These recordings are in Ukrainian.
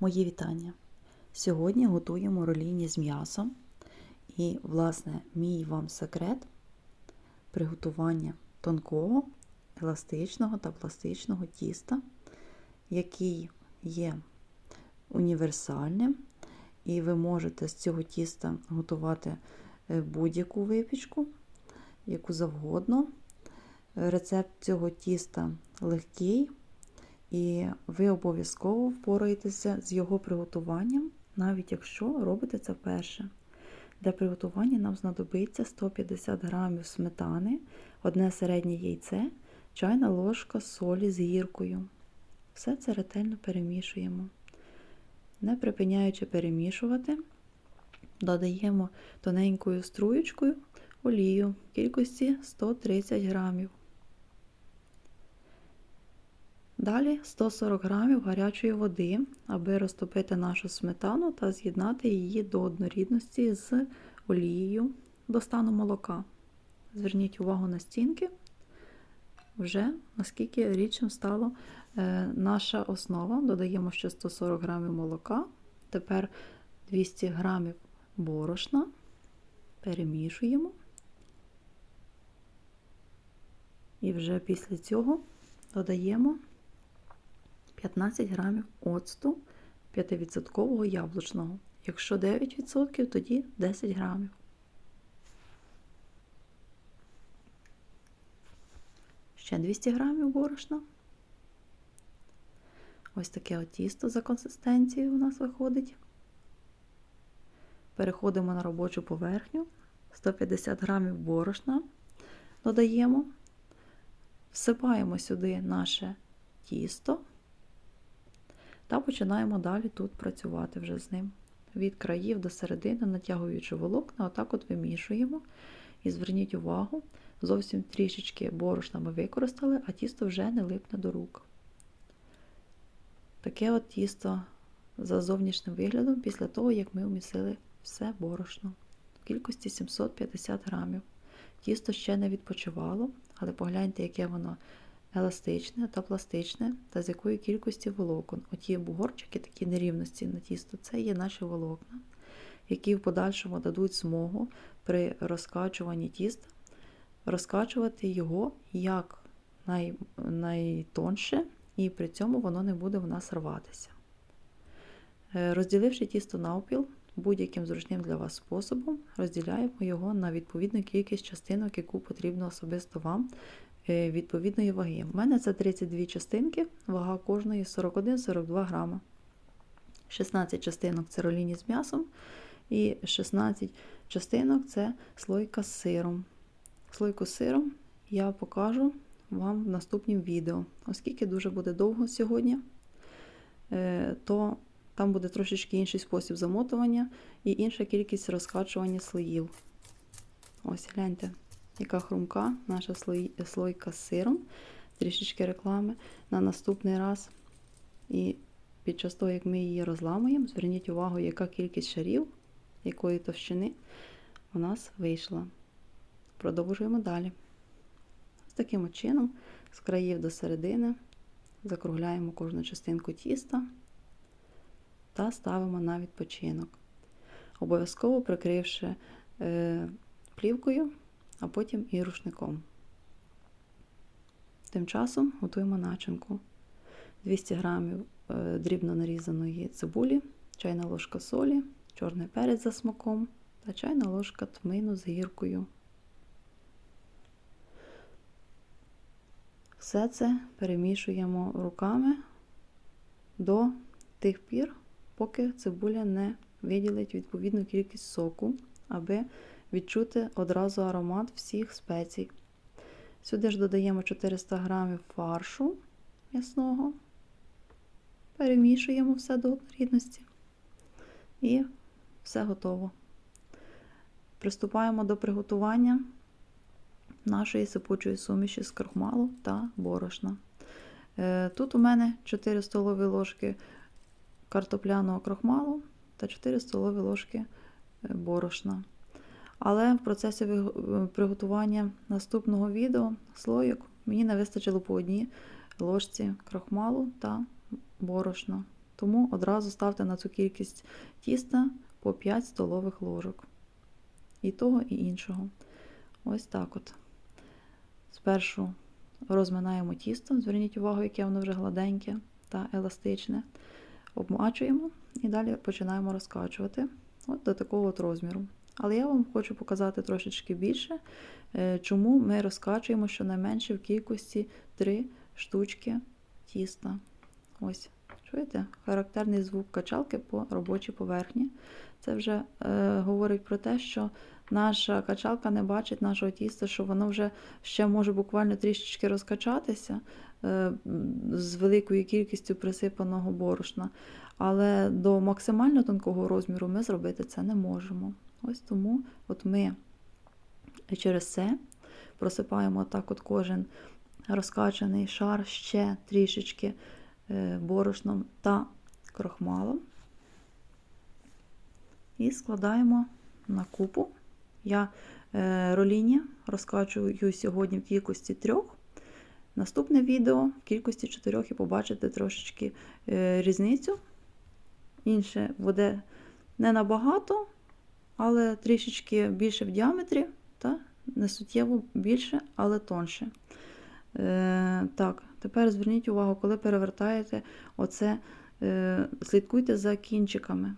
Мої вітання! Сьогодні готуємо роліні з м'ясом. І, власне, мій вам секрет приготування тонкого, еластичного та пластичного тіста, який є універсальним, і ви можете з цього тіста готувати е, будь-яку випічку, яку завгодно. Рецепт цього тіста легкий. І ви обов'язково впораєтеся з його приготуванням, навіть якщо робите це вперше. Для приготування нам знадобиться 150 г сметани, одне середнє яйце, чайна ложка солі з гіркою. Все це ретельно перемішуємо. Не припиняючи перемішувати, додаємо тоненькою струєчкою олію в кількості 130 грамів. Далі 140 г гарячої води, аби розтопити нашу сметану та з'єднати її до однорідності з олією до стану молока. Зверніть увагу на стінки, вже наскільки рідшим стала е, наша основа. Додаємо ще 140 г молока, тепер 200 г борошна, перемішуємо. І вже після цього додаємо 15 грамів оцту 5% яблучного. Якщо 9%, тоді 10 грамів. Ще 200 грамів борошна. Ось таке от тісто за консистенцією у нас виходить. Переходимо на робочу поверхню. 150 грамів борошна додаємо, всипаємо сюди наше тісто. Та починаємо далі тут працювати вже з ним. Від країв до середини, натягуючи волокна, отак от вимішуємо. І зверніть увагу, зовсім трішечки борошна ми використали, а тісто вже не липне до рук. Таке от тісто за зовнішнім виглядом після того, як ми вмісили все борошно в кількості 750 грамів. Тісто ще не відпочивало, але погляньте, яке воно еластичне та пластичне, та з якої кількості волокон. Оті бугорчики, такі нерівності на тісто, це є наші волокна, які в подальшому дадуть змогу при розкачуванні тіста розкачувати його як най, найтонше, і при цьому воно не буде в нас рватися. Е, розділивши тісто навпіл, будь-яким зручним для вас способом, розділяємо його на відповідну кількість частинок, яку потрібно особисто вам відповідної ваги. У мене це 32 частинки, вага кожної 41-42 грама. 16 частинок це роліні з м'ясом, і 16 частинок це слойка з сиром. Слойку з сиром я покажу вам в наступному відео. Оскільки дуже буде довго сьогодні, е, то там буде трошечки інший спосіб замотування і інша кількість розкачування слоїв. Ось, гляньте яка хрумка, наша слойка з сиром, трішечки реклами на наступний раз. І під час того, як ми її розламуємо, зверніть увагу, яка кількість шарів, якої товщини у нас вийшла. Продовжуємо далі. З таким чином, з країв до середини, закругляємо кожну частинку тіста та ставимо на відпочинок. Обов'язково прикривши е, плівкою а потім і рушником. Тим часом готуємо начинку. 200 г е, дрібно нарізаної цибулі, чайна ложка солі, чорний перець за смаком та чайна ложка тмину з гіркою. Все це перемішуємо руками до тих пір, поки цибуля не виділить відповідну кількість соку, аби відчути одразу аромат всіх спецій. Сюди ж додаємо 400 г фаршу м'ясного, перемішуємо все до однорідності і все готово. Приступаємо до приготування нашої сипучої суміші з крохмалу та борошна. Е, тут у мене 4 столові ложки картопляного крохмалу та 4 столові ложки е, борошна. Але в процесі е, приготування наступного відео слоїк мені не вистачило по одній ложці крахмалу та борошна. Тому одразу ставте на цю кількість тіста по 5 столових ложок. І того, і іншого. Ось так от. Спершу розминаємо тісто, зверніть увагу, яке воно вже гладеньке та еластичне. Обмачуємо і далі починаємо розкачувати от до такого от розміру. Але я вам хочу показати трошечки більше, е, чому ми розкачуємо щонайменше в кількості 3 штучки тіста. Ось, чуєте? Характерний звук качалки по робочій поверхні. Це вже е, говорить про те, що наша качалка не бачить нашого тіста, що воно вже ще може буквально трішечки розкачатися е, з великою кількістю присипаного борошна. Але до максимально тонкого розміру ми зробити це не можемо. Ось тому от ми через це просипаємо так от кожен розкачаний шар ще трішечки е, борошном та крохмалом. І складаємо на купу. Я е, роліні розкачую сьогодні в кількості трьох. Наступне відео в кількості чотирьох і побачите трошечки е, різницю. Інше буде не набагато, але трішечки більше в діаметрі, та не суттєво більше, але тонше. Е, Так, тепер зверніть увагу, коли перевертаєте оце, е, слідкуйте за кінчиками,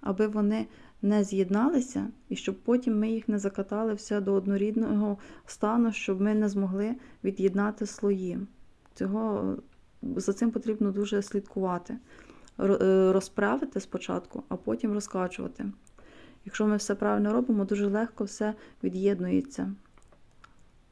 аби вони не з'єдналися, і щоб потім ми їх не закатали все до однорідного стану, щоб ми не змогли від'єднати слої. Цього, За цим потрібно дуже слідкувати. Е, Розправити спочатку, а потім розкачувати. Якщо ми все правильно робимо, дуже легко все від'єднується.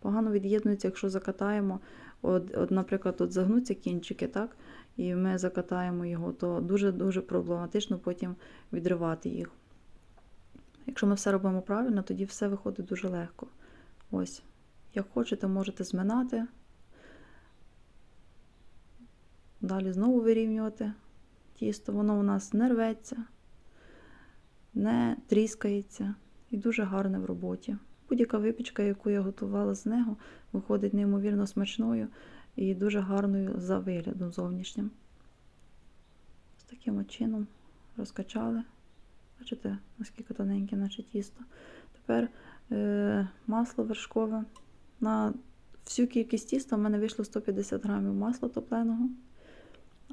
Погано від'єднується, якщо закатаємо, от, от, наприклад, от загнуться кінчики, так? і ми закатаємо його, то дуже-дуже проблематично потім відривати їх. Якщо ми все робимо правильно, тоді все виходить дуже легко. Ось. Як хочете, можете зминати. Далі знову вирівнювати тісто. Воно у нас не рветься, не тріскається і дуже гарне в роботі. Будь-яка випічка, яку я готувала з нього, виходить неймовірно смачною і дуже гарною за виглядом зовнішнім. З таким чином розкачали. Бачите, наскільки тоненьке наше тісто. Тепер е, масло вершкове. На всю кількість тіста в мене вийшло 150 грамів масла топленого.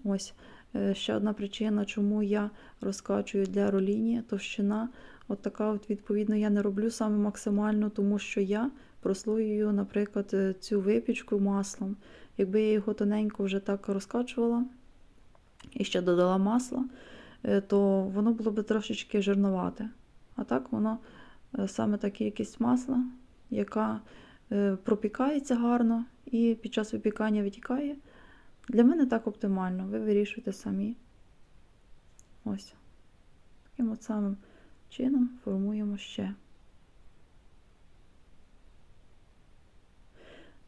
Ось е, ще одна причина, чому я розкачую для роліні товщина. От така, от, відповідно, я не роблю саме максимально, тому що я прослоюю, наприклад, е, цю випічку маслом. Якби я його тоненько вже так розкачувала і ще додала масла, е, то воно було б трошечки жирнувате. А так воно саме та кількість масла, яка пропікається гарно і під час випікання витікає. Для мене так оптимально, ви вирішуєте самі. Ось. Таким от самим чином формуємо ще.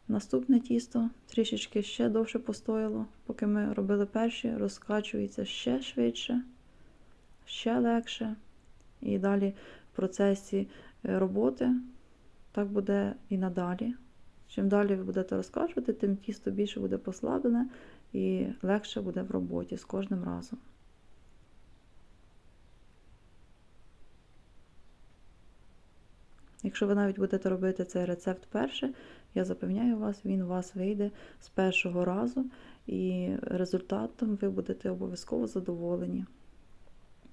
Наступне тісто трішечки ще довше постояло, поки ми робили перші, розкачується ще швидше, ще легше. І далі в процесі е, роботи так буде і надалі. Чим далі ви будете розкачувати, тим тісто більше буде послаблене і легше буде в роботі з кожним разом. Якщо ви навіть будете робити цей рецепт перше, я запевняю вас, він у вас вийде з першого разу, і результатом ви будете обов'язково задоволені.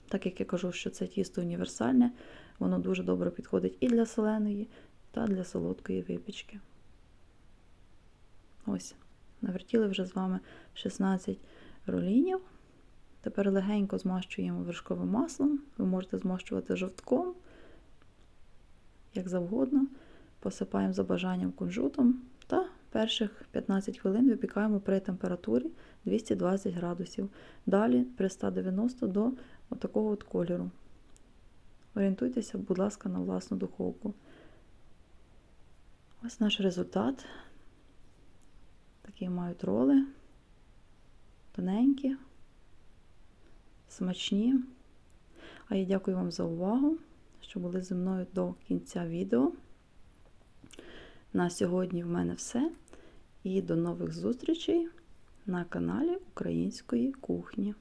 Так як я кажу, що це тісто універсальне, воно дуже добре підходить і для соленої, та для солодкої випічки. Ось, навертіли вже з вами 16 ролінів. Тепер легенько змащуємо вершковим маслом. Ви можете змащувати жовтком, як завгодно. Посипаємо за бажанням кунжутом та перших 15 хвилин випікаємо при температурі 220 градусів. Далі при 190 до такого от кольору. Орієнтуйтеся, будь ласка, на власну духовку. Ось наш результат. Такі мають роли, тоненькі, смачні. А я дякую вам за увагу, що були зі мною до кінця відео. На сьогодні в мене все. І до нових зустрічей на каналі Української кухні.